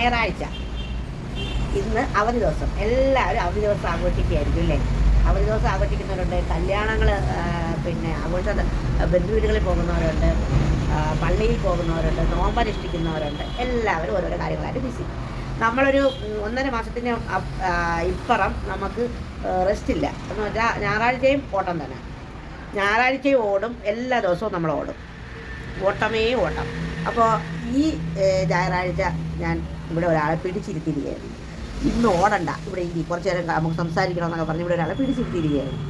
ഞായറാഴ്ച. ഇന്ന് അവധി ദിവസം. എല്ലാവരും അവധി ദിവസം ആഘോഷിക്കുകയായിരിക്കും അല്ലേ? അവധി ദിവസം ആഘോഷിക്കുന്നവരുണ്ട്. കല്യാണങ്ങൾ പിന്നെ ആഘോഷ ബന്ധുവീടുകളിൽ പോകുന്നവരുണ്ട് പള്ളിയിൽ പോകുന്നവരുണ്ട് നോമ്പനുഷ്ഠിക്കുന്നവരുണ്ട്. എല്ലാവരും ഓരോരോ കാര്യങ്ങളായിട്ട് ബിസി നമ്മളൊരു ഒന്നര മാസത്തിന് ഇപ്പുറം നമുക്ക് റെസ്റ്റ് ഇല്ല. എന്ന് വെച്ചാൽ ഞായറാഴ്ചയും ഓട്ടം തന്നെ. ഞായറാഴ്ചയും ഓടും എല്ലാ ദിവസവും നമ്മൾ ഓടും. ഓട്ടമേ ഓട്ടം. അപ്പോൾ ഈ ഞായറാഴ്ച ഞാൻ ഇവിടെ ഒരാളെ പിടിച്ചിരുത്തിയിരിക്കുകയായിരുന്നു. ഇന്ന് ഓടണ്ട. ഇവിടെ ഇരി. കുറച്ച് നേരം നമുക്ക് സംസാരിക്കണം എന്നൊക്കെ പറഞ്ഞ് ഇവിടെ ഒരാളെ പിടിച്ചിരുത്തിയിരിക്കുകയായിരുന്നു.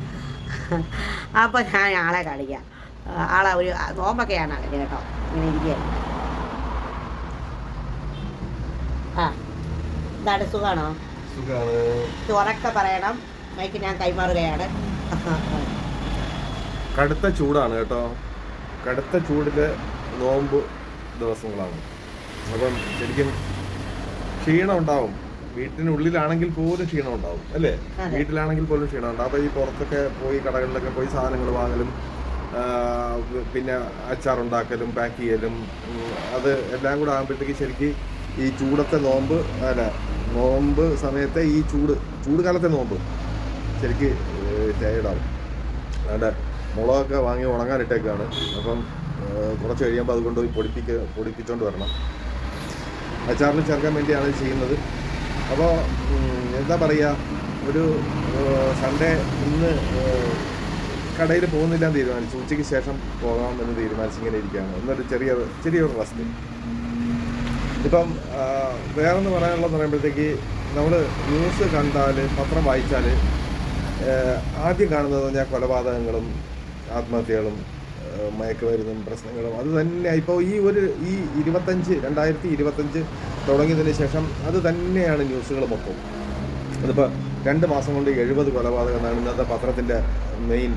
അപ്പോൾ ഞാൻ ആളെ കാണിക്കാം. ആളെ ഒരു നോമ്പൊക്കെയാണ് ആളെ കേട്ടോ. ഇങ്ങനെ ഇരിക്കുകയാണ്. ആ എന്താണ് സുഖമാണോ ഉറക്കെ പറയണം. മൈക്ക് ഞാൻ കൈമാറുകയാണ്. കടുത്ത ചൂടാണ് കേട്ടോ. കടുത്ത ചൂടിൽ നോമ്പ് ദിവസങ്ങളാണ്. അപ്പം ശരിക്കും ക്ഷീണം ഉണ്ടാവും. വീട്ടിനുള്ളിലാണെങ്കിൽ പോലും ക്ഷീണം ഉണ്ടാവും അല്ലേ? വീട്ടിലാണെങ്കിൽ പോലും ക്ഷീണം ഉണ്ടാവും. അപ്പൊ ഈ പുറത്തൊക്കെ പോയി കടകളിലൊക്കെ പോയി സാധനങ്ങൾ വാങ്ങലും പിന്നെ അച്ചാറുണ്ടാക്കലും പാക്ക് ചെയ്യലും അത് എല്ലാം കൂടെ ആകുമ്പോഴത്തേക്ക് ശരിക്കും ഈ ചൂടത്തെ നോമ്പ് അല്ല നോമ്പ് സമയത്തെ ഈ ചൂട് ചൂട് കാലത്തെ നോമ്പ് ശരിക്ക് ടയർഡാവും അതുകൊണ്ട് മുളകൊക്കെ വാങ്ങി ഉണങ്ങാനിട്ടേക്കാണ്. അപ്പം കുറച്ച് കഴിയുമ്പോൾ അത് കൊണ്ടുപോയി പൊടിപ്പിക്ക പൊടിപ്പിച്ചുകൊണ്ട് വരണം. അച്ചാറിന് ചേർക്കാൻ വേണ്ടിയാണ് ചെയ്യുന്നത്. അപ്പോൾ എന്താ പറയുക ഒരു സൺഡേ ഇന്ന് കടയിൽ പോകുന്നില്ല എന്ന് തീരുമാനിച്ചു. ഉച്ചയ്ക്ക് ശേഷം പോകാമെന്ന് തീരുമാനിച്ചിങ്ങനെ ഇരിക്കുകയാണ്. എന്നൊരു ചെറിയ ചെറിയൊരു റസ്റ്റ് ഇപ്പം വേറെന്ന് പറയാനുള്ളതെന്ന് പറയുമ്പോഴത്തേക്ക് നമ്മൾ ന്യൂസ് കണ്ടാൽ പത്രം വായിച്ചാൽ ആദ്യം കാണുന്നത് പറഞ്ഞാൽ കൊലപാതകങ്ങളും ആത്മഹത്യകളും മയക്കുമരുന്നും പ്രശ്നങ്ങളും അത് തന്നെ ഇപ്പോൾ ഈ ഒരു ഈ ഇരുപത്തഞ്ച് രണ്ടായിരത്തി ഇരുപത്തഞ്ച് തുടങ്ങിയതിന് ശേഷം അത് തന്നെയാണ് ന്യൂസുകൾ മൊത്തം അതിപ്പോൾ രണ്ട് മാസം കൊണ്ട് എഴുപത് കൊലപാതകം എന്നാണ് ഇന്നത്തെ പത്രത്തിന്റെ മെയിൻ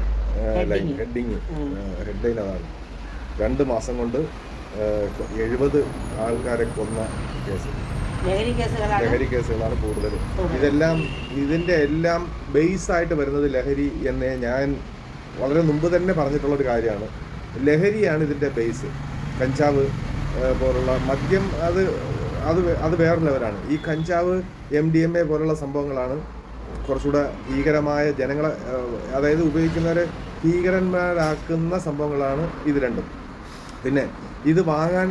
ലൈൻ. ഹെഡിങ്. ഹെഡ്ലൈൻ അതാണ് രണ്ട് മാസം കൊണ്ട് എഴുപത് ആൾക്കാരെ കൊന്ന കേസ് ലഹരി കേസുകളാണ് കൂടുതലും കൂടുതൽ. ഇതെല്ലാം ഇതിന്റെ എല്ലാം ബേസ് ആയിട്ട് വരുന്നത് ലഹരി എന്നേ ഞാൻ വളരെ മുമ്പ് തന്നെ പറഞ്ഞിട്ടുള്ള ഒരു കാര്യമാണ് ലഹരിയാണ് ഇതിന്റെ ബേസ് കഞ്ചാവ് പോലുള്ള മദ്യം അത് അത് അത് വേറെ ലെവലാണ് ഈ കഞ്ചാവ് എം ഡി എം എ പോലുള്ള സംഭവങ്ങളാണ് കുറച്ചുകൂടെ ഭീകരമായ ജനങ്ങളെ അതായത് ഉപയോഗിക്കുന്നവരെ ഭീകരന്മാരാക്കുന്ന സംഭവങ്ങളാണ് ഇത് രണ്ടും. പിന്നെ ഇത് വാങ്ങാൻ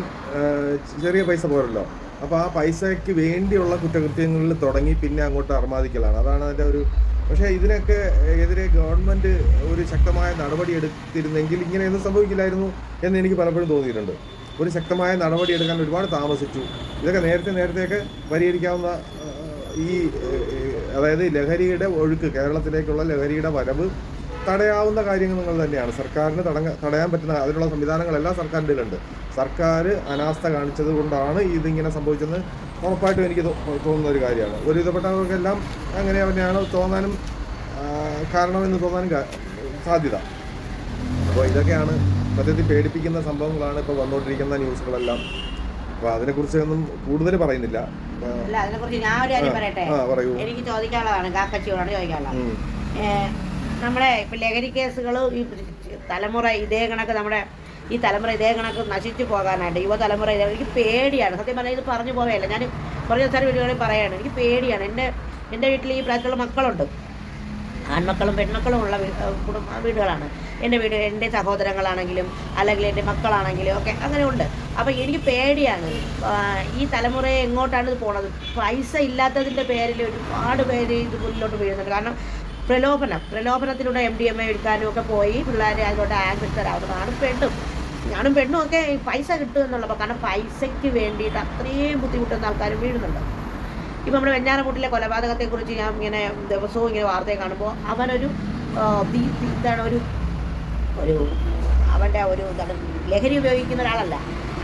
ചെറിയ പൈസ പോരല്ലോ. അപ്പോൾ ആ പൈസയ്ക്ക് വേണ്ടിയുള്ള കുറ്റകൃത്യങ്ങളിൽ തുടങ്ങി പിന്നെ അങ്ങോട്ട് അർമാദിക്കലാണ്. അതാണ് അതിന്റെ ഒരു പക്ഷേ ഇതിനൊക്കെ എതിരെ ഗവൺമെന്റ് ഒരു ശക്തമായ നടപടി എടുത്തിരുന്നെങ്കിൽ ഇങ്ങനെ ഇങ്ങനെയൊന്നും സംഭവിക്കില്ലായിരുന്നു എന്ന് എനിക്ക് പലപ്പോഴും തോന്നിയിട്ടുണ്ട്. ഒരു ശക്തമായ നടപടി എടുക്കാൻ ഒരുപാട് താമസിച്ചു. ഇതൊക്കെ നേരത്തെ നേരത്തെയൊക്കെ പരിഹരിക്കാവുന്ന ഈ അതായത് ലഹരിയുടെ ഒഴുക്ക് കേരളത്തിലേക്കുള്ള ലഹരിയുടെ വരവ് തടയാവുന്ന കാര്യങ്ങൾ തന്നെയാണ്. സർക്കാരിന് തടങ്ങ തടയാൻ പറ്റുന്ന അതിനുള്ള സംവിധാനങ്ങളെല്ലാം സർക്കാരിന്റെ ഉണ്ട് സർക്കാർ അനാസ്ഥ കാണിച്ചത് കൊണ്ടാണ് ഇതിങ്ങനെ സംഭവിച്ചെന്ന് ഉറപ്പായിട്ടും എനിക്ക് തോന്നുന്ന ഒരു കാര്യമാണ്. ഒരുവിധപ്പെട്ടവർക്കെല്ലാം അങ്ങനെ തന്നെയാണ് തോന്നാനും കാരണമെന്ന് തോന്നാനും സാധ്യത. അപ്പോൾ ഇതൊക്കെയാണ് സത്യത്തിൽ പേടിപ്പിക്കുന്ന സംഭവങ്ങളാണ് ഇപ്പോൾ വന്നുകൊണ്ടിരിക്കുന്ന ന്യൂസുകളെല്ലാം. അപ്പോൾ അതിനെക്കുറിച്ചൊന്നും കൂടുതൽ പറയുന്നില്ല. അല്ല അതിനെ കുറിച്ച് ഞാൻ ഒരു കാര്യം പറയട്ടെ? എനിക്ക് ചോദിക്കാനുള്ളതാണ് കാക്കച്ചിയോടാണ് ചോദിക്കാനുള്ളത്. നമ്മുടെ ഇപ്പം ലഹരി കേസുകൾ ഈ തലമുറ ഇതേ കണക്ക് നമ്മുടെ ഈ തലമുറ ഇതേ കണക്ക് നശിച്ചു പോകാനായിട്ട് യുവതലമുറ ഇതേ എനിക്ക് പേടിയാണ്. സത്യം പറഞ്ഞാൽ ഇത് പറഞ്ഞു പോവുകയല്ല ഞാൻ കുറച്ച് ദിവസം വീടുകളിൽ പറയാണ്. എനിക്ക് പേടിയാണ്. എന്റെ എന്റെ വീട്ടിൽ ഈ പ്രായത്തിലുള്ള മക്കളുണ്ട്. ആൺമക്കളും പെൺമക്കളും ഉള്ള കുടുംബ വീടുകളാണ്. എന്റെ വീട് എന്റെ സഹോദരങ്ങളാണെങ്കിലും അല്ലെങ്കിൽ എന്റെ മക്കളാണെങ്കിലും ഒക്കെ അങ്ങനെ ഉണ്ട്. അപ്പോൾ എനിക്ക് പേടിയാണ്. ഈ തലമുറയെ എങ്ങോട്ടാണ് ഇത് പോണത്? പൈസ ഇല്ലാത്തതിന്റെ പേരിൽ ഒരുപാട് പേര് ഇത് മുന്നിലോട്ട് വീഴുന്നുണ്ട്. കാരണം പ്രലോഭനം. പ്രലോഭനത്തിലൂടെ എം ഡി എം എ എടുക്കാനും ഒക്കെ പോയി. പിള്ളേരെ അതിലോട്ട് ആകൃഷ്ടരാവുന്നതാണ് പെണ്ണും. ഞാനും പെണ്ണും ഒക്കെ പൈസ കിട്ടും എന്നുള്ളപ്പോൾ കാരണം പൈസയ്ക്ക് വേണ്ടിയിട്ട് അത്രയും ബുദ്ധിമുട്ടുന്ന ആൾക്കാരും വീഴുന്നുണ്ട്. ഇപ്പം നമ്മുടെ വെഞ്ഞാറമൂട്ടിലെ കൊലപാതകത്തെക്കുറിച്ച് ഞാൻ ഇങ്ങനെ ദിവസവും ഇങ്ങനെ വാർത്തയെ കാണുമ്പോൾ അവനൊരു എന്താണ് ഒരു ഒരു അവന്റെ ഒരു എന്താണ് ലഹരി ഉപയോഗിക്കുന്ന ഒരാളല്ല.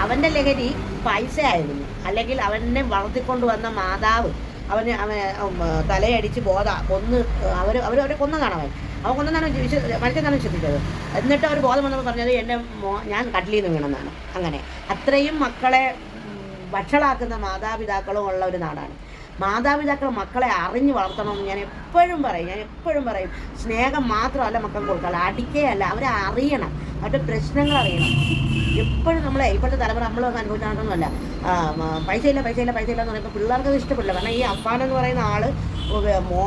അവന്റെ ലഹരി പൈസ ആയിരുന്നു അല്ലെങ്കിൽ അവനെ വളർത്തിക്കൊണ്ട് വന്ന മാതാവ് അവന് അവൻ തലയടിച്ച് ബോധ കൊന്ന് അവർ അവർ അവരെ കൊന്നതാണ് അവൻ അവൻ കൊന്നതാണ് വിശ്വ മനുഷ്യനാണ് വിശ്വസിച്ചത്. എന്നിട്ട് അവർ ബോധം വന്നപ്പോൾ പറഞ്ഞത് എന്റെ മോ ഞാൻ കട്ടിലിൽ നിന്ന് വീണെന്നാണ്. അങ്ങനെ. അത്രയും മക്കളെ വഷളാക്കുന്ന മാതാപിതാക്കളും ഉള്ള ഒരു നാടാണ്. മാതാപിതാക്കൾ മക്കളെ അറിഞ്ഞ് വളർത്തണമെന്ന് ഞാൻ എപ്പോഴും പറയും. ഞാൻ എപ്പോഴും പറയും സ്നേഹം മാത്രമല്ല മക്കൾ കൊടുക്കാറ് അടിക്കുകയല്ല അവരെ അറിയണം. അവരുടെ പ്രശ്നങ്ങൾ അറിയണം. എപ്പോഴും നമ്മളെ ഇപ്പോഴത്തെ തലമുറ നമ്മളൊക്കെ അനുഭവിച്ചാണെന്നല്ല പൈസ ഇല്ല പൈസ ഇല്ല പൈസ ഇല്ല എന്ന് പറയുമ്പോൾ പിള്ളേർക്ക് അത് ഇഷ്ടപ്പെടില്ല. കാരണം ഈ അഫാൻ എന്ന് പറയുന്ന ആൾ മോ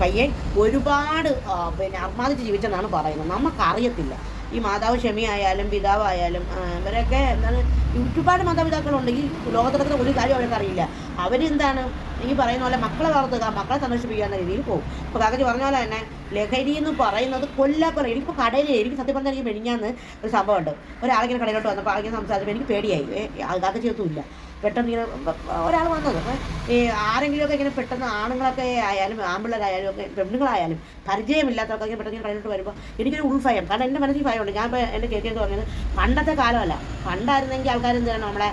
പയ്യൻ ഒരുപാട് പിന്നെ അർമാദിച്ച് ജീവിച്ചെന്നാണ് പറയുന്നത്. നമുക്കറിയത്തില്ല. ഈ മാതാവ് ക്ഷമിയായാലും പിതാവായാലും ഇവരൊക്കെ എന്താണ് ഒരുപാട് മാതാപിതാക്കളുണ്ടെങ്കിൽ ലോകത്തിലൊക്കെ ഒരു കാര്യം അവർക്ക് അറിയില്ല. അവരെന്താണ് ഈ പറയുന്ന പോലെ മക്കളെ വളർത്തുക മക്കളെ സന്തോഷിപ്പിക്കുക എന്ന രീതിയിൽ പോകും. ഇപ്പോൾ കാക്കജി പറഞ്ഞ പോലെ തന്നെ ലഹരി എന്ന് പറയുന്നത് കൊല്ലാക്കൊല എനിക്കിപ്പോൾ കടയിൽ എനിക്ക് സത്യം പറഞ്ഞാൽ എനിക്ക് മെനിഞ്ഞാന്ന് ഒരു സംഭവമുണ്ട്. ഒരാളിങ്ങനെ കടയിലോട്ട് വന്നപ്പോൾ ആളിങ്ങനെ സംസാരിച്ചപ്പോൾ എനിക്ക് പേടിയായി. കാക്കജി ഒന്നുമില്ല പെട്ടെന്ന് ഇങ്ങനെ ഒരാൾ വന്നത്. ഈ ആരെങ്കിലുമൊക്കെ ഇങ്ങനെ പെട്ടെന്ന് ആണുങ്ങളൊക്കെ ആയാലും ആമ്പിള്ളേരായാലും ഒക്കെ പെണ്ണുങ്ങളായാലും പരിചയമില്ലാത്തവർക്ക് ഇങ്ങനെ പെട്ടെന്ന് വരുമ്പോൾ എനിക്കൊരു ഉൾഭയം കാരണം എന്റെ മനസ്സിൽ ഭയമുണ്ട്. ഞാൻ ഇപ്പോൾ എന്റെ ചേച്ചിയൊക്കെ പറഞ്ഞത് പണ്ടത്തെ കാലമല്ല. പണ്ടായിരുന്നെങ്കിൽ ആൾക്കാർ ചെയ്യണം നമ്മളെ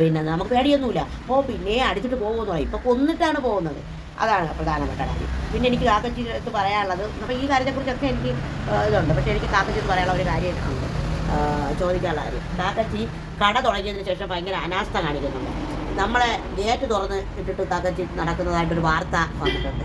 പിന്നെ നമുക്ക് പേടിയൊന്നുമില്ല. ഓ പിന്നെ അടിച്ചിട്ട് പോകുമെന്ന് പറയും. ഇപ്പോൾ കൊന്നിട്ടാണ് പോകുന്നത്. അതാണ് പ്രധാനപ്പെട്ട കാര്യം. പിന്നെ എനിക്ക് കാക്കച്ചി അടുത്ത് പറയാനുള്ളത് അപ്പോൾ ഈ കാര്യത്തെക്കുറിച്ചൊക്കെ എനിക്ക് ഇതുണ്ട്. പക്ഷേ എനിക്ക് കാക്കച്ചി അടുത്ത് പറയാനുള്ള ഒരു കാര്യം ഉണ്ട് ആ, ചോദിക്കാനുള്ള കാര്യം. കാക്കച്ചി കട തുടങ്ങിയതിന് ശേഷം ഭയങ്കര അനാസ്ഥ കാണിക്കുന്നുണ്ട്. നമ്മളെ ഗേറ്റ് തുറന്ന് ഇട്ടിട്ട് കാക്കച്ചി നടക്കുന്നതായിട്ടൊരു വാർത്ത വന്നിട്ടുണ്ട്.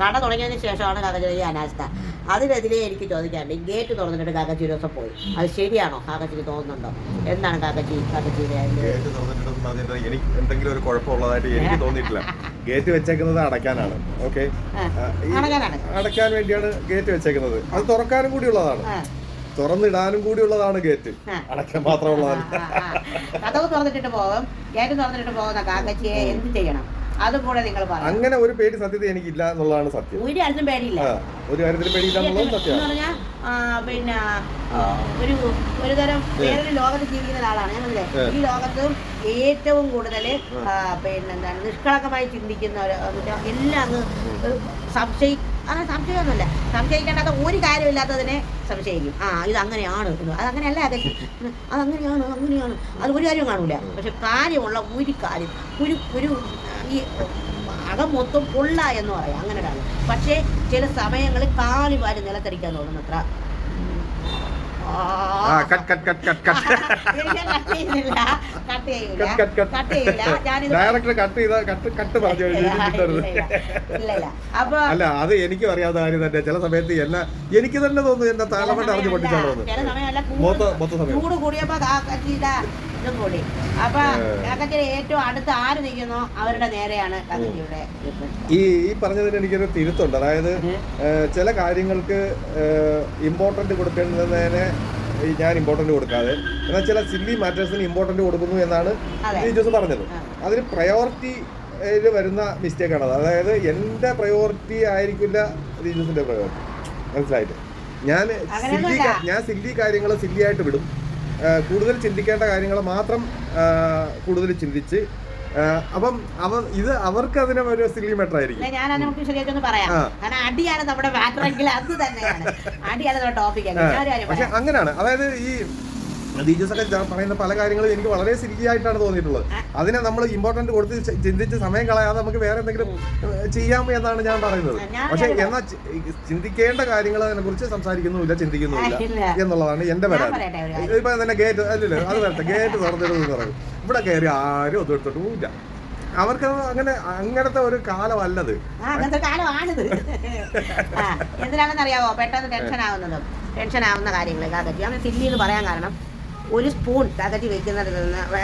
കട തുടങ്ങിയതിന് ശേഷമാണ് കാക്കച്ചി ഈ അനാസ്ഥ. അതിനെതിരെ എനിക്ക് ചോദിക്കാണ്ട് ഈ ഗേറ്റ് തുറന്നിട്ട് കാക്കച്ചി ഒരു ദിവസം പോയി. അത് ശരിയാണോ? കാക്കച്ചിക്ക് തോന്നുന്നുണ്ടോ? എന്താണ് കാക്കച്ചി കാക്കച്ചിയുടെ ഗേറ്റ് തുറന്നിട്ടുണ്ടെന്ന് പറഞ്ഞിട്ട് എനിക്ക് എന്തെങ്കിലും ഒരു കുഴപ്പമുള്ളതായിട്ട് എനിക്ക് തോന്നിയിട്ടില്ല. ഗേറ്റ് വെച്ചേക്കുന്നത് അടയ്ക്കാനാണ്. ഓക്കെ. അടയ്ക്കാൻ വേണ്ടിയാണ് ഗേറ്റ് വെച്ചേക്കുന്നത്. അത് തുറക്കാനും കൂടി ഉള്ളതാണ്. തുറന്നിടാനും കൂടി ഉള്ളതാണ് ഗേറ്റ് അടക്കാൻ അടയ്ക്കാൻ മാത്രമുള്ളതാണ്. കഥവ് തുറന്നിട്ടിട്ട് പോകും. ഗേറ്റ് തുറന്നിട്ട് പോകുന്ന കാക്കച്ചിയെ എന്ത് ചെയ്യണം? അതും കൂടെ നിങ്ങൾ പറയണം അങ്ങനെ ഒരു പേടി സത്യത എനിക്കില്ല എന്നുള്ളതാണ് സത്യം. ഒരു അടുത്തും പേടിയില്ല. ഒരു കാര്യത്തിൽ പേടിയില്ല എന്നുള്ളത് സത്യം സത്യമാണ് പറഞ്ഞാൽ പിന്നെ ഒരു ഒരു തരം വേറൊരു ലോകത്ത് ജീവിക്കുന്ന ഒരാളാണ്. ഞാനല്ലേ ഈ ലോകത്ത് ഏറ്റവും കൂടുതൽ പിന്നെ എന്താണ് നിഷ്കളങ്കമായി ചിന്തിക്കുന്ന എല്ലാം അങ്ങ് സംശയി അങ്ങനെ സംശയമൊന്നുമില്ല. സംശയിക്കേണ്ടാത്ത ഒരു കാര്യമില്ലാത്തതിനെ സംശയിക്കും. ആ ഇത് അങ്ങനെയാണ്. എന്ന്. അത് അങ്ങനെയല്ല അതങ്ങനെയാണ് അങ്ങനെയാണ് അത് ഒരു കാര്യം കാണൂല. പക്ഷെ കാര്യമുള്ള ഒരു കാര്യം ഒരു ഒരു ഈ അകം മൊത്തം പൊള്ള എന്ന് പറയാം. അങ്ങനെ ഒരാൾ പക്ഷേ ചില സമയങ്ങളിൽ കാലി വാരി നിലത്തടിക്കാൻ തോന്നുന്നത്ര അത്ര. അല്ല അത് എനിക്കും അറിയാത്ത കാര്യം തന്നെ. ചില സമയത്ത് എല്ലാ എനിക്ക് തന്നെ തോന്നുന്നു എന്നെ താളമട്ട് അറിഞ്ഞു പൊട്ടിച്ചാണോ മൊത്ത മൊത്ത സമയം. ഇതും കൂടി. അപ്പൊ ഏ. ഏറ്റവും അടുത്ത് ആര് നിൽക്കുന്നു? അവരുടെ നേരെയാണ് കാക്കച്ചിയുടെ. ഈ ഈ പറഞ്ഞതിന് എനിക്കൊരു തിരുത്തുണ്ട്. അതായത് ചില കാര്യങ്ങൾക്ക് ഇമ്പോർട്ടന്റ് കൊടുക്കേണ്ടതിനെ ഞാൻ ഇമ്പോർട്ടന്റ് കൊടുക്കാതെ എന്നാൽ ചില സില്ലി മാറ്റേഴ്സിന് ഇമ്പോർട്ടന്റ് കൊടുക്കുന്നു എന്നാണ് ടീച്ചേഴ്സ് പറഞ്ഞത്. അതിന് പ്രയോറിറ്റി വരുന്ന മിസ്റ്റേക്ക് ആണത്. അതായത് എന്റെ പ്രയോറിറ്റി ആയിരിക്കില്ല ടീച്ചേഴ്സിന്റെ പ്രയോറിറ്റി മനസ്സിലായിട്ട് ഞാൻ സില്ലി ഞാൻ സില്ലി കാര്യങ്ങൾ സില്ലിയായിട്ട് വിടും. കൂടുതൽ ചിന്തിക്കേണ്ട കാര്യങ്ങൾ മാത്രം കൂടുതൽ ചിന്തിച്ച് അപ്പം അവ ഇത് അവർക്ക് അതിന് ഒരു സില്ലി മെറ്റർ ആയിരിക്കും. ഞാൻ നമുക്ക് ശരിയായിട്ടൊന്ന് പറയാം. കാരണം അടിയാണ് നമ്മുടെ മാറ്റർ എങ്കിൽ അത് തന്നെയാണ്. അടിയാണ് ടോപ്പിക് പക്ഷെ അങ്ങനെയാണ്. അതായത് ഈ ടീച്ചേഴ്സ് ഒക്കെ പറയുന്ന പല കാര്യങ്ങളും എനിക്ക് വളരെ സില്ലി ആയിട്ടാണ് തോന്നിയിട്ടുള്ളത്. അതിനെ നമ്മൾ ഇമ്പോർട്ടന്റ് കൊടുത്ത് ചിന്തിച്ച് സമയം കളയാതെ നമുക്ക് വേറെ എന്തെങ്കിലും ചെയ്യാം എന്നാണ് ഞാൻ പറയുന്നത്. പക്ഷെ എന്നാൽ ചിന്തിക്കേണ്ട കാര്യങ്ങൾ അതിനെ കുറിച്ച് സംസാരിക്കുന്നുമില്ല ചിന്തിക്കുന്നുമില്ല എന്നുള്ളതാണ് എന്റെ പരാതി ഇപ്പൊ തന്നെ ഗേറ്റ് അല്ലല്ലോ അത് വരട്ടെ. ഗേറ്റ് തുറന്നിരുന്നു പറയും. ഇവിടെ കയറി ആരും ഒന്നും എടുത്തോട്ട് പോവില്ല അവർക്ക് അങ്ങനെ അങ്ങനത്തെ ഒരു കാലമല്ലത്. അങ്ങനത്തെ കാലമാണിത്. എന്തിനാണെന്ന് അറിയാവോ പെട്ടെന്ന് ടെൻഷൻ ആവുന്നതും ടെൻഷൻ ആവുന്ന കാര്യങ്ങളൊക്കെ കാക്കറ്റി അവന് സില്ലി എന്ന് പറയാൻ കാരണം ഒരു സ്പൂൺ കാക്കറ്റി വെക്കുന്നത്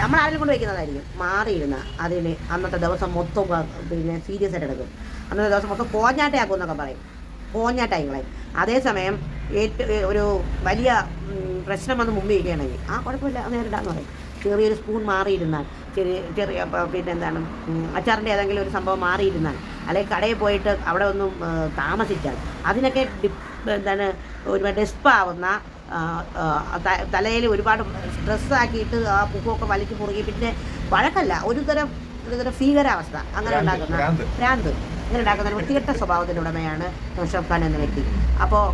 നമ്മൾ ആരെങ്കിലും കൊണ്ട് വെക്കുന്നതായിരിക്കും. മാറിയിരുന്ന അതിന് അന്നത്തെ ദിവസം മൊത്തം പിന്നെ സീരിയസ് ആയിട്ട് എടുക്കും. അന്നത്തെ ദിവസം മൊത്തം കോഞ്ഞാട്ടയാക്കും എന്നൊക്കെ പറയും. കോഞ്ഞാട്ടായി കളയും അതേസമയം ഏറ്റവും ഒരു വലിയ പ്രശ്നം വന്ന് മുമ്പ് ഇരിക്കുകയാണെങ്കിൽ ആ കുഴപ്പമില്ല നേരിടാന്ന് പറയും. ചെറിയൊരു സ്പൂൺ മാറിയിരുന്നാൽ ചെറിയ ചെറിയ പിന്നെ എന്താണ് അച്ചാറിന്റെ ഏതെങ്കിലും ഒരു സംഭവം മാറിയിരുന്നാൽ അല്ലെങ്കിൽ കടയിൽ പോയിട്ട് അവിടെ ഒന്നും താമസിച്ചാൽ അതിനൊക്കെ എന്താണ് ഒരുപാട് ഡെസ്പാവുന്ന തലയിൽ ഒരുപാട് സ്ട്രെസ്സാക്കിയിട്ട് ആ പൂക്കൊക്കെ വലിച്ചു മുറുകി. പിന്നെ വഴക്കല്ല ഒരു തരം ഒരു തരം ഭീകരാവസ്ഥ. അങ്ങനെ ഉണ്ടാക്കുന്ന ഭ്രാന്ത്. അങ്ങനെ ഉണ്ടാക്കുന്ന ഒരു വൃത്തികെട്ട സ്വഭാവത്തിന്റെ ഉടമയാണ് ഋഷഭ് ഖാൻ എന്ന വ്യക്തി. അപ്പോൾ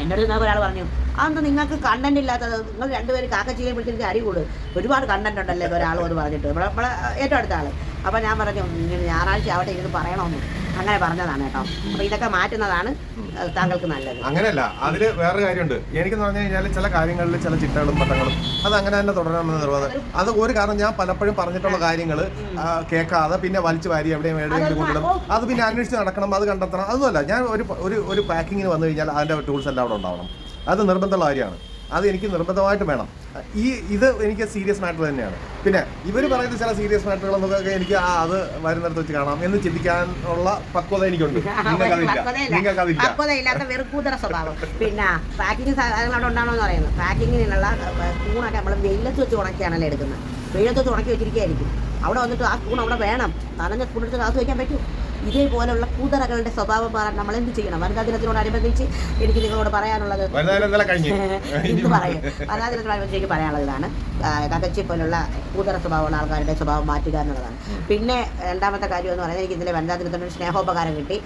എന്റെ അടുത്ത് ഒരാൾ പറഞ്ഞു അതെന്താ നിങ്ങൾക്ക് കണ്ടന്റ് ഇല്ലാത്തത്? നിങ്ങൾ രണ്ടുപേരും കാക്കച്ചിയെ വിളിച്ചിട്ട് അരി കൂട്. ഒരുപാട് കണ്ടന്റ് ഉണ്ടല്ലേ? ഒരാൾ അത് പറഞ്ഞിട്ട്. ഇവിടെ നമ്മളെ ഏറ്റവും അടുത്ത ആൾ അപ്പോൾ ഞാൻ പറഞ്ഞു ഞായറാഴ്ച ആവട്ടെ ഇരുന്ന് പറയണമെന്ന് അങ്ങനെ പറഞ്ഞതാണ് കേട്ടോ. അപ്പൊ ഇതൊക്കെ മാറ്റുന്നതാണ് താങ്കൾക്ക് നല്ലത്. അങ്ങനെയല്ല അതിൽ വേറെ കാര്യമുണ്ട്. എനിക്ക് പറഞ്ഞു കഴിഞ്ഞാൽ ചില കാര്യങ്ങളിൽ ചില ചിട്ടകളും പട്ടങ്ങളും അത് അങ്ങനെ തന്നെ തുടരണമെന്ന് നിർവാദം അത് ഒരു കാരണം ഞാൻ പലപ്പോഴും പറഞ്ഞിട്ടുള്ള കാര്യങ്ങൾ കേൾക്കാതെ പിന്നെ വലിച്ചു വാരി എവിടെയും എവിടെയെങ്കിലും കൊണ്ടിടും അത് പിന്നെ അന്വേഷിച്ച് നടക്കണം അത് കണ്ടെത്തണം. അതൊന്നുമല്ല ഞാൻ ഒരു ഒരു ഒരു പാക്കിങ്ങിന് വന്നു കഴിഞ്ഞാൽ അതിന്റെ ടൂൾസ് എല്ലാം അവിടെ ഉണ്ടാവണം. അത് നിർബന്ധമുള്ള കാര്യമാണ്. അത് എനിക്ക് നിർബന്ധമായിട്ട് വേണം. ഈ ഇത് എനിക്ക് സീരിയസ് മാറ്റർ തന്നെയാണ്. പിന്നെ ഇവർ പറയുന്ന ചില സീരിയസ് മാറ്ററുകളൊക്കെ എനിക്ക് ആ അത് വരുന്നിടത്ത് വെച്ച് കാണാം എന്ന് ചിന്തിക്കാനുള്ള പക്വത എനിക്കുണ്ട്. പക്വതയില്ലാത്ത വെറുക്കൂതര സ്വഭാവം. പിന്നെ പാക്കിങ് സാധനങ്ങൾ അവിടെ ഉണ്ടാണോ എന്ന് പറയുന്നത് പാക്കിങ്ങിനുള്ള സ്പൂണൊക്കെ നമ്മൾ വെയിലത്ത് വെച്ച് ഉണക്കിയാണല്ലോ എടുക്കുന്നത്. വെയിലത്ത് വെച്ച് ഉണക്കി വെച്ചിരിക്കുകയായിരിക്കും. അവിടെ വന്നിട്ട് ആ സ്പൂൺ അവിടെ വേണം. നനഞ്ഞ സ്പൂൺ എടുത്ത് കാസ് വയ്ക്കാൻ പറ്റും ഇതേപോലുള്ള കൂതറകളുടെ സ്വഭാവം മാറാൻ നമ്മൾ എന്ത് ചെയ്യണം? വനിതാ ദിനത്തിനോടനുബന്ധിച്ച് എനിക്ക് നിങ്ങളോട് പറയാനുള്ളത് എന്ത് പറയും. വനിതാ ദിനത്തിനോടനുബന്ധിച്ച് എനിക്ക് പറയാനുള്ളതാണ് ഇതാണ്. കകച്ചി പോലുള്ള കൂതറ സ്വഭാവമുള്ള ആൾക്കാരുടെ സ്വഭാവം മാറ്റുക എന്നുള്ളതാണ്. പിന്നെ രണ്ടാമത്തെ കാര്യം എന്ന് പറയുന്നത് എനിക്ക് ഇന്നലെ വനിതാ ദിനത്തിനൊരു സ്നേഹോപകാരം കിട്ടി.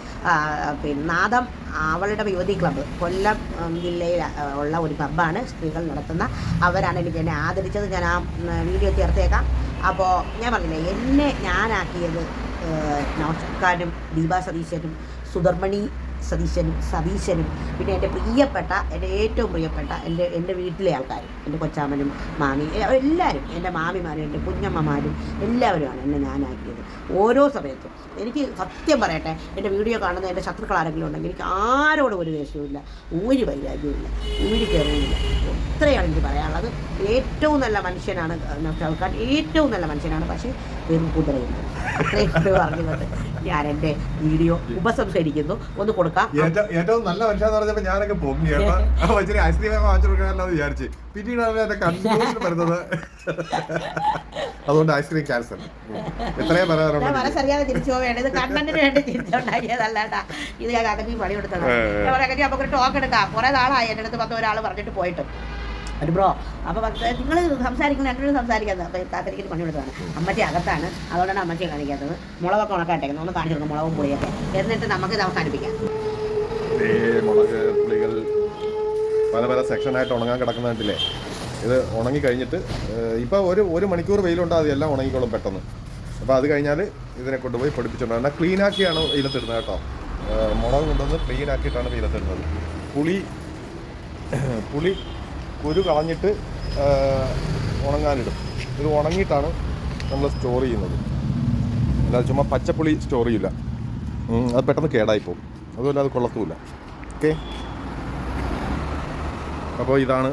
പിന്നെ നാദം അവളുടെ യുവതി ക്ലബ്ബ്. കൊല്ലം ജില്ലയിൽ ഉള്ള ഒരു ക്ലബ്ബാണ് സ്ത്രീകൾ നടത്തുന്ന. അവരാണ് എനിക്ക് എന്നെ ആദരിച്ചത്. ഞാൻ ആ വീഡിയോ ചേർത്തേക്കാം അപ്പോൾ ഞാൻ പറഞ്ഞില്ലേ എന്നെ ഞാനാക്കിയത് നൗഷക്കാരും ദീപാ സതീശനും സുധർമ്മണി സതീശനും സതീശനും. പിന്നെ എന്റെ പ്രിയപ്പെട്ട എന്റെ ഏറ്റവും പ്രിയപ്പെട്ട എന്റെ എന്റെ വീട്ടിലെ ആൾക്കാരും എന്റെ കൊച്ചാമനും മാമി എല്ലാവരും എന്റെ മാമിമാരും എന്റെ കുഞ്ഞമ്മമാരും എല്ലാവരുമാണ് എന്നെ ഞാനാക്കിയത്. ഓരോ സമയത്തും. എനിക്ക് സത്യം പറയട്ടെ എന്റെ വീഡിയോ കാണുന്ന എന്റെ ശത്രുക്കൾ ആരെങ്കിലും ഉണ്ടെങ്കിൽ എനിക്ക് ആരോടും ഒരു ദേഷ്യവുമില്ല ഒരു വൈരാഗ്യവുമില്ല ഊരി കയറുന്നില്ല ഇത്രയാണ് എനിക്ക് പറയാനുള്ളത്. ഏറ്റവും നല്ല മനുഷ്യനാണ് കേൾക്കാൻ ഏറ്റവും നല്ല മനുഷ്യനാണ് പക്ഷേ വെറും കുതിരയുണ്ട്. അത്രയും പറഞ്ഞുകൊണ്ട് ഞാൻ എന്റെ വീഡിയോ ഉപസംഹരിക്കുന്നു. ഒന്ന് കൊടുക്കാം ഏറ്റവും ഏറ്റവും നല്ല മനുഷ്യന്ന് പറഞ്ഞപ്പോ ഞാനൊക്കെ പൊങ്ങി കേട്ടോ. അപ്പൊ ഐസ്ക്രീം വാങ്ങിച്ചു കൊടുക്കാനല്ലോ വിചാരിച്ചു. പിന്നീടാണ് എന്റെ കൺഫ്യൂഷൻ വരുന്നത്. അതുകൊണ്ട് ഐസ്ക്രീം ക്യാൻസൽ എത്രയും പറയാറുണ്ട് മനസ്സറിയാതെ തിരിച്ചു ഇത് വേണ്ടി ഇത് ഞാൻ അകറ്റി പണി കൊടുത്തത്. ഞാൻ പറയാം ടോക്ക് എടുക്കാം. കുറെ നാളായി എന്റെ അടുത്ത് പത്ത് ഒരാൾ പറഞ്ഞിട്ട് പോയിട്ട്. ഒരു ബ്രോ. അപ്പോൾ നിങ്ങൾ സംസാരിക്കുന്ന രണ്ടുപേരും സംസാരിക്കാത്തത് അപ്പോൾ താത്തരിക്ക് പണി കൊടുത്തതാണ്. അമ്മച്ചി അകത്താണ്. അതുകൊണ്ടാണ് അമ്മച്ചിയെ കാണിക്കാത്തത്. മുളകൊക്കെ ഉണക്കാട്ടേക്കുന്നത് ഒന്ന് കാണിച്ചു കൊടുക്കും മുളകും പുളിയൊക്കെ. എന്നിട്ട് നമുക്ക് ഇത് അവസാനിപ്പിക്കാം. മുളക് പല പല സെക്ഷനായിട്ട് ഉണങ്ങാൻ കിടക്കുന്ന കണ്ടില്ലേ? ഇത് ഉണങ്ങി കഴിഞ്ഞിട്ട് ഇപ്പോൾ ഒരു ഒരു മണിക്കൂർ വെയിലുണ്ട് അത് എല്ലാം ഉണങ്ങിക്കോളും പെട്ടെന്ന്. അപ്പോൾ അത് കഴിഞ്ഞാൽ ഇതിനെ കൊണ്ടുപോയി പൊടിപ്പിച്ചിട്ടുണ്ട് എന്നാൽ ക്ലീൻ ആക്കിയാണ് വെയിലത്തിടുന്നത് കേട്ടോ മുളക് കൊണ്ടുവന്ന് ക്ലീൻ ആക്കിയിട്ടാണ് വെയിലത്തിടുന്നത് പുളി പുളി കുരു കളഞ്ഞിട്ട് ഉണങ്ങാനിടും. ഇത് ഉണങ്ങിയിട്ടാണ് നമ്മൾ സ്റ്റോർ ചെയ്യുന്നത്. അല്ലാതെ ചുമ്മാ പച്ചപ്പുളി സ്റ്റോർ ചെയ്യില്ല അത് പെട്ടെന്ന് കേടായിപ്പോവും അതുമല്ല അത് കൊള്ളത്തുമില്ല ഓക്കെ? അപ്പോൾ ഇതാണ്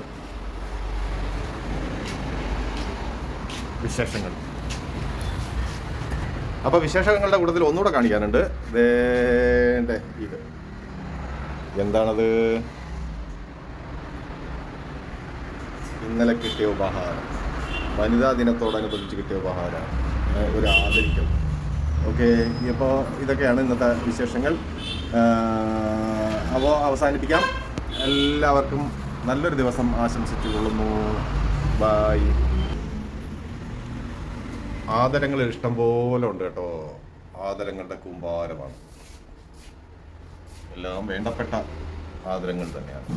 വിശേഷങ്ങൾ. അപ്പോൾ വിശേഷങ്ങളുടെ കൂടുതൽ ഒന്നുകൂടെ കാണിക്കാനുണ്ട്. ഇത്. എന്താണത്? ഇന്നലെ കിട്ടിയ ഉപഹാരം. വനിതാ ദിനത്തോടനുബന്ധിച്ച് കിട്ടിയ ഉപഹാരം. ഒരു ആദരിക്കൽ. ഓക്കെ അപ്പോൾ ഇതൊക്കെയാണ് ഇന്നത്തെ വിശേഷങ്ങൾ. അപ്പോൾ അവസാനിപ്പിക്കാം. എല്ലാവർക്കും നല്ലൊരു ദിവസം ആശംസിച്ചു കൊള്ളുന്നു ബായ് ആദരങ്ങൾ ഇഷ്ടം പോലെ ഉണ്ട് കേട്ടോ. ആദരങ്ങളുടെ കൂമ്പാരമാണ്. എല്ലാം വേണ്ടപ്പെട്ട ആദരങ്ങൾ തന്നെയാണ്.